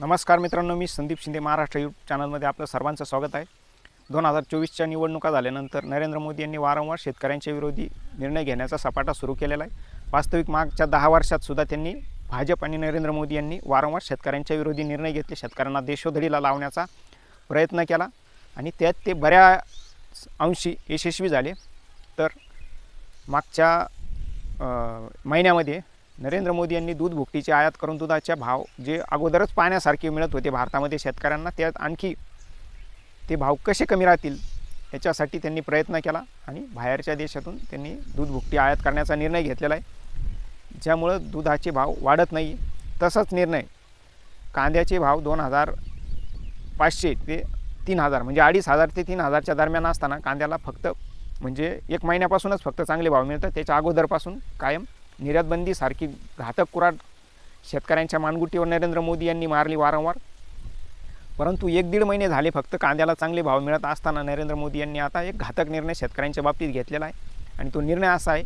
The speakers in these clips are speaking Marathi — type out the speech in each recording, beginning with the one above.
नमस्कार मित्रांनो मी संदीप शिंदे महाराष्ट्र यूट्यूब चॅनलमध्ये आपलं सर्वांचं स्वागत आहे. दोन हजार चोवीसच्या निवडणुका झाल्यानंतर नरेंद्र मोदी यांनी वारंवार शेतकऱ्यांच्या विरोधी निर्णय घेण्याचा सपाटा सुरू केलेला आहे. वास्तविक मागच्या दहा वर्षात सुद्धा त्यांनी भाजप आणि नरेंद्र मोदी यांनी वारंवार शेतकऱ्यांच्या विरोधी निर्णय घेतले. शेतकऱ्यांना देशोधडीला लावण्याचा प्रयत्न केला आणि त्यात ते बऱ्या अंशी यशस्वी झाले. तर मागच्या महिन्यामध्ये नरेंद्र मोदी यांनी दूध भुकटीची आयात करून दुधाचे भाव जे अगोदरच पाण्यासारखे मिळत होते भारतामध्ये शेतकऱ्यांना त्यात आणखी ते भाव कसे कमी राहतील याच्यासाठी त्यांनी प्रयत्न केला आणि बाहेरच्या देशातून त्यांनी दूध भुकटी आयात करण्याचा निर्णय घेतलेला आहे. ज्यामुळं दुधाचे भाव वाढत नाही. तसाच निर्णय कांद्याचे भाव दोन हजार पाचशे ते तीन हजार म्हणजे अडीच हजार ते तीन हजारच्या दरम्यान असताना कांद्याला फक्त म्हणजे एक महिन्यापासूनच फक्त चांगले भाव मिळतात. त्याच्या अगोदरपासून कायम निर्यातबंदीसारखी घातक कुराड शेतकऱ्यांच्या मानगुटीवर नरेंद्र मोदी यांनी मारली वारंवार. परंतु एक दीड महिने झाले फक्त कांद्याला चांगले भाव मिळत असताना नरेंद्र मोदी यांनी आता एक घातक निर्णय शेतकऱ्यांच्या बाबतीत घेतलेला आहे. आणि तो निर्णय असा आहे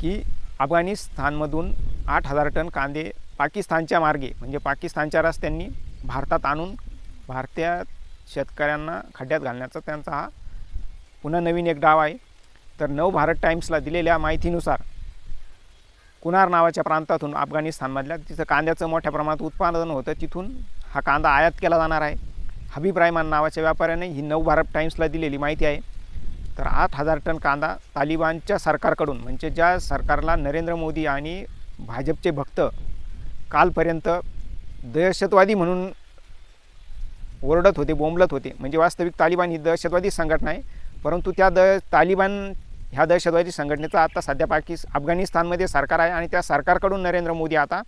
की अफगाणिस्तानमधून आठ हजार टन कांदे पाकिस्तानच्या मार्गे म्हणजे पाकिस्तानच्या रस्त्यांनी भारतात आणून भारतीय शेतकऱ्यांना खड्ड्यात घालण्याचा त्यांचा हा पुन्हा नवीन एक डाव आहे. तर नव भारत टाईम्सला दिलेल्या माहितीनुसार कुनार नावाच्या प्रांतातून अफगाणिस्तानमधल्या तिथं कांद्याचं मोठ्या प्रमाणात उत्पादन होतं. तिथून हा कांदा आयात केला जाणार आहे. हबीब रायमान नावाच्या व्यापाऱ्याने ही नऊ भारत टाईम्सला दिलेली माहिती आहे. तर आठ हजार टन कांदा तालिबानच्या सरकारकडून म्हणजे ज्या सरकारला नरेंद्र मोदी आणि भाजपचे भक्त कालपर्यंत दहशतवादी म्हणून ओरडत होते बोंबलत होते म्हणजे वास्तविक तालिबान ही दहशतवादी संघटना आहे. परंतु त्या द तालिबान ह्या दहशतवादी संघटनेचं आता सध्या पाकिस अफगाणिस्तानमध्ये सरकार आहे आणि त्या सरकारकडून नरेंद्र मोदी आता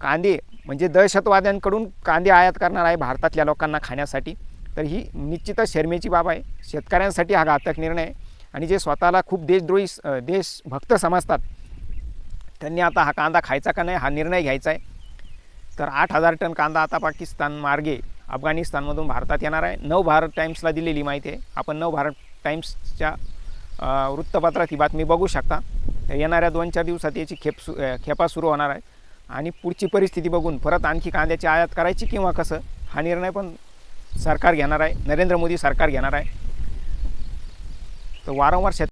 कांदे म्हणजे दहशतवाद्यांकडून कांदे आयात करणार आहे भारतातल्या लोकांना खाण्यासाठी. तर ही निश्चितच शर्मेची बाब आहे. शेतकऱ्यांसाठी हा घातक निर्णय आहे. आणि जे स्वतःला खूप देशद्रोही देशभक्त समजतात त्यांनी आता हा कांदा खायचा का नाही हा निर्णय घ्यायचा आहे. तर आठ हजार टन कांदा आता पाकिस्तान मार्गे अफगाणिस्तानमधून भारतात येणार आहे. नव भारत टाईम्सला दिलेली माहिती आहे. आपण नव भारत टाईम्सच्या वृत्तपत्रात ही बातमी बघू शकता. येणाऱ्या दोन चार दिवसात याची खेप सु खेपा सुरू होणार आहे. आणि पुढची परिस्थिती बघून परत आणखी कांद्याची आयात करायची किंवा कसं हा निर्णय पण सरकार घेणार आहे. नरेंद्र मोदी सरकार घेणार आहे. तर वारंवार शेत